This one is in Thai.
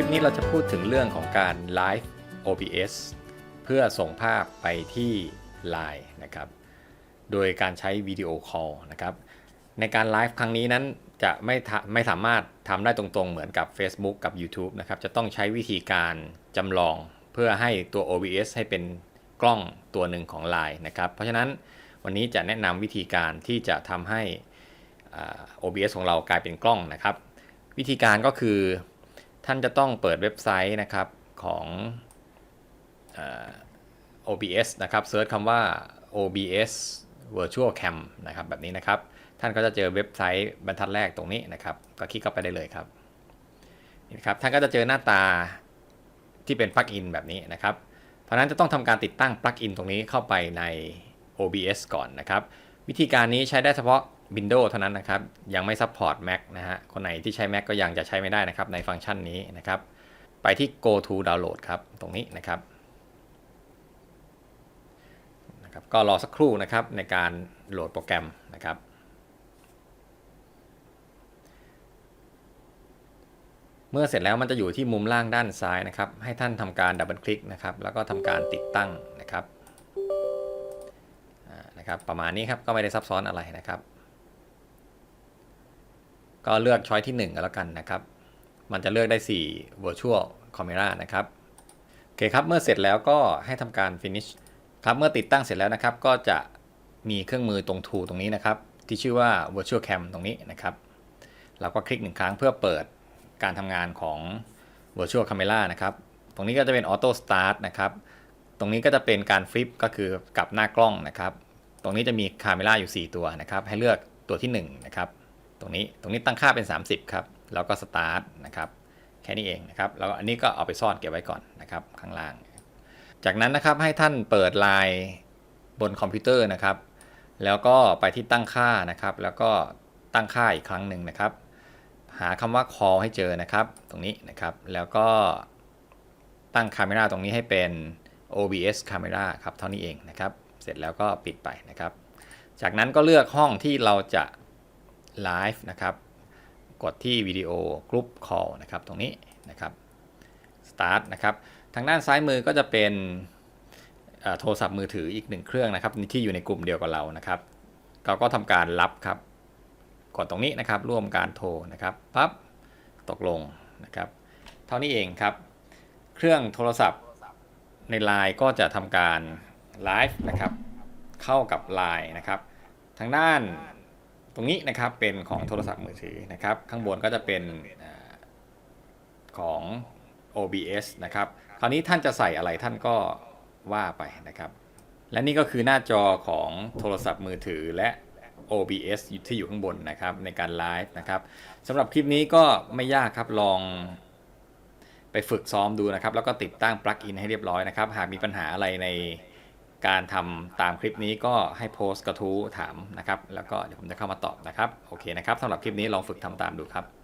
ลิปนี้เราจะพูดถึงเรื่องของการไลฟ์ OBS เพื่อส่งภาพไปที่ Line นะครับ โดยการใช้วิดีโอคอลนะครับ ในการไลฟ์ครั้งนี้นั้นจะไม่ไม่สามารถทำได้ตรงๆ เหมือนกับ Facebook กับ YouTube นะครับ จะต้องใช้วิธีการจำลองเพื่อให้ตัว OBS ให้เป็นกล้องตัวหนึ่งของ Line นะครับ เพราะฉะนั้นวันนี้จะแนะนำวิธีการที่จะทำให้ OBS ของเรากลายเป็นกล้องนะครับ วิธีการก็คือ ท่านจะต้องเปิดเว็บไซต์นะครับของอ OBS นะครับเซิร์ชคำว่า OBS Virtual Cam นะครับแบบนี้นะครับ ท่านก็จะเจอเว็บไซต์บรรทัดแรกตรงนี้นะครับ ก็คลิกเข้าไปได้เลยครับนี่นะครับ ท่านก็จะเจอหน้าตาที่เป็นปลั๊กอินแบบนี้นะครับ เพราะฉะนั้นจะต้องทำการติดตั้งปลั๊กอินตรงนี้เข้าไปใน OBS ก่อนนะครับ วิธีการนี้ใช้ได้เฉพาะ Windows เท่านั้นนะครับ ยังไม่ซัพพอร์ต Mac นะฮะ คนไหนที่ใช้ Mac ก็ยังจะใช้ไม่ได้นะครับในฟังก์ชันนี้นะครับ ไปที่ Go to Download ครับ ตรงนี้นะครับนะครับ ก็รอสักครู่นะครับในการโหลดโปรแกรมนะครับ เมื่อเสร็จแล้วมันจะอยู่ที่มุมล่างด้านซ้ายนะครับ ให้ท่านทำการดับเบิลคลิกนะครับ แล้วก็ทำการติดตั้งนะครับอ่านะครับ ประมาณนี้ครับ ก็ไม่ได้ซับซ้อนอะไรนะครับ ก็เลือกช้อยที่1ก็แล้วกันนะครับ มันจะเลือกได้ 4 virtual camera นะครับ โอเคครับ เมื่อเสร็จแล้วก็ให้ทำการ finish ครับ เมื่อติดตั้งเสร็จแล้วนะครับ ก็จะมีเครื่องมือตรง tool ตรงนี้นะครับ ที่ชื่อว่า virtual cam ตรงนี้นะครับ เราก็คลิกหนึ่งครั้งเพื่อเปิดการทำงานของ virtual camera นะครับ ตรงนี้ก็จะเป็น auto start นะครับ ตรงนี้ก็จะเป็นการฟลิปก็คือกลับหน้ากล้องนะครับ ตรงนี้จะมีคาเมล่าอยู่ 4 ตัวนะครับ ให้เลือกตัวที่1นะครับ ตรงนี้ตรงนี้ตั้งค่าเป็น 30 ครับ แล้วก็ start นะครับแค่นี้เองนะครับแล้วอันนี้ก็เอาไปซ่อนเก็บไว้ก่อนนะครับข้างล่าง จากนั้นนะครับให้ท่านเปิดไลน์บนคอมพิวเตอร์นะครับ แล้วก็ไปที่ตั้งค่านะครับ แล้วก็ตั้งค่าอีกครั้งหนึ่งนะครับ หาคำว่า call ให้เจอนะครับ ตรงนี้นะครับแล้วก็ตั้ง Camera ตรงนี้ให้เป็น OBS Camera ครับเท่านี้เองนะครับ เสร็จแล้วก็ปิดไปนะครับ จากนั้นก็เลือกห้องที่เราจะ ไลฟ์นะครับ กดที่วิดีโอกรุ๊ป call นะครับตรงนี้นะครับ start นะครับ ทางด้านซ้ายมือก็จะเป็นโทรศัพท์มือถืออีกหนึ่งเครื่องนะครับที่อยู่ในกลุ่มเดียวกับเรานะครับ เราก็ทำการรับครับกดตรงนี้นะครับร่วมการโทรนะครับปั๊บตกลงนะครับ เท่านี้เองครับ เครื่องโทรศัพท์ใน Line ก็จะทำการไลฟ์นะครับเข้ากับ Line นะครับ ทางด้าน ตรงนี้นะครับเป็นของโทรศัพท์มือถือนะครับ ข้างบนก็จะเป็นของ OBS นะครับ คราวนี้ท่านจะใส่อะไรท่านก็ว่าไปนะครับ และนี่ก็คือหน้าจอของโทรศัพท์มือถือและ OBS ที่อยู่ข้างบนนะครับในการไลฟ์นะครับสำหรับคลิปนี้ก็ไม่ยากครับลองไปฝึกซ้อมดูนะครับ แล้วก็ติดตั้งปลั๊กอินให้เรียบร้อยนะครับ หากมีปัญหาอะไรใน การทำตามคลิปนี้ก็ให้โพสต์กระทู้ถามนะครับ แล้วก็เดี๋ยวผมจะเข้ามาตอบนะครับ โอเคนะครับสำหรับคลิปนี้ลองฝึกทำตามดูครับ